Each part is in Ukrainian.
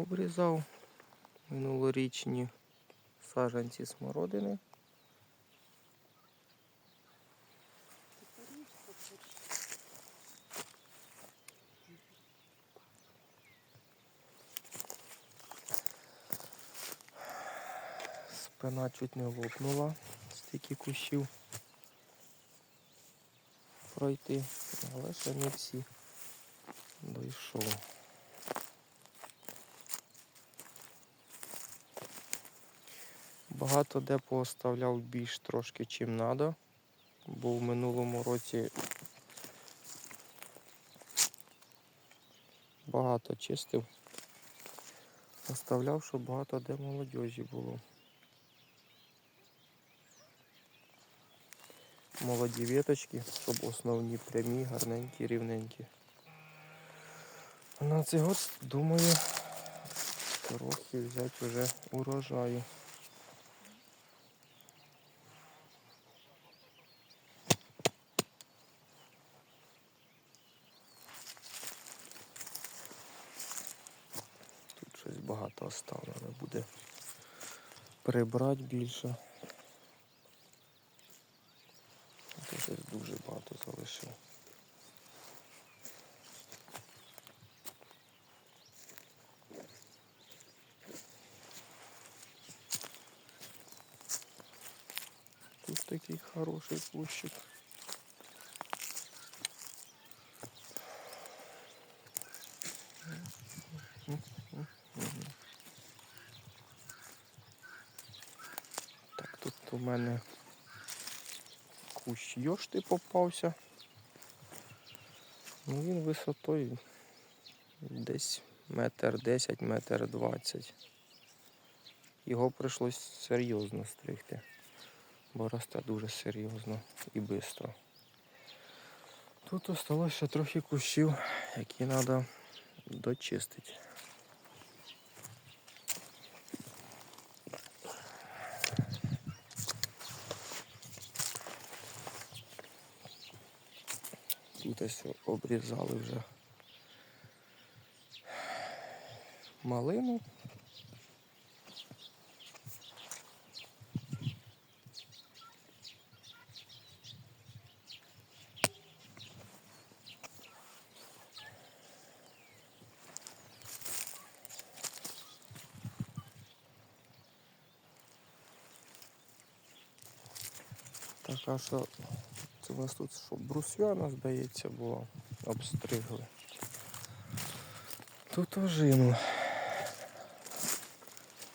обрізав минулорічні саджанці смородини. Спина чуть не лопнула, стільки кущів пройти, але ще не всі дійшов. Багато де пооставляв більш трошки, чим треба, бо в минулому році багато чистив. Оставляв, щоб багато де молодіжі було. Молоді веточки, щоб основні прямі, гарненькі, рівненькі. На цей год, думаю, трохи взяти вже урожаю. Тут щось багато оставлено буде прибрати більше. Тут дуже багато залишив. Тут такий хороший кущик. Тут у мене кущ йошти попався. Ну він висотою десь метр десять, метр двадцять. Його прийшлось серйозно стригти, бо росте дуже серйозно і швидко. Тут ще трохи кущів, які треба дочистити. Тут ось обрізали вже малину. Така що у нас тут що брусвяна, здається, була. Обстригли. Тут ожину.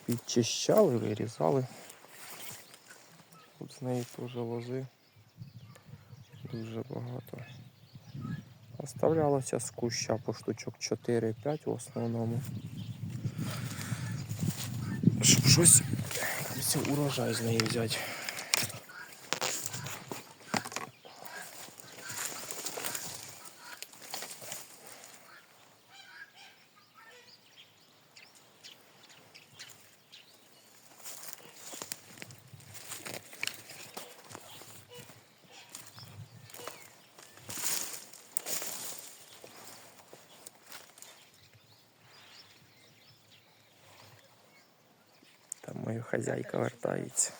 Підчищали, вирізали. Тут з неї теж лози. Дуже багато. Оставлялося з куща по штучок 4-5 в основному. Щоб щось урожай з неї взяти. Моя хазяйка вертається.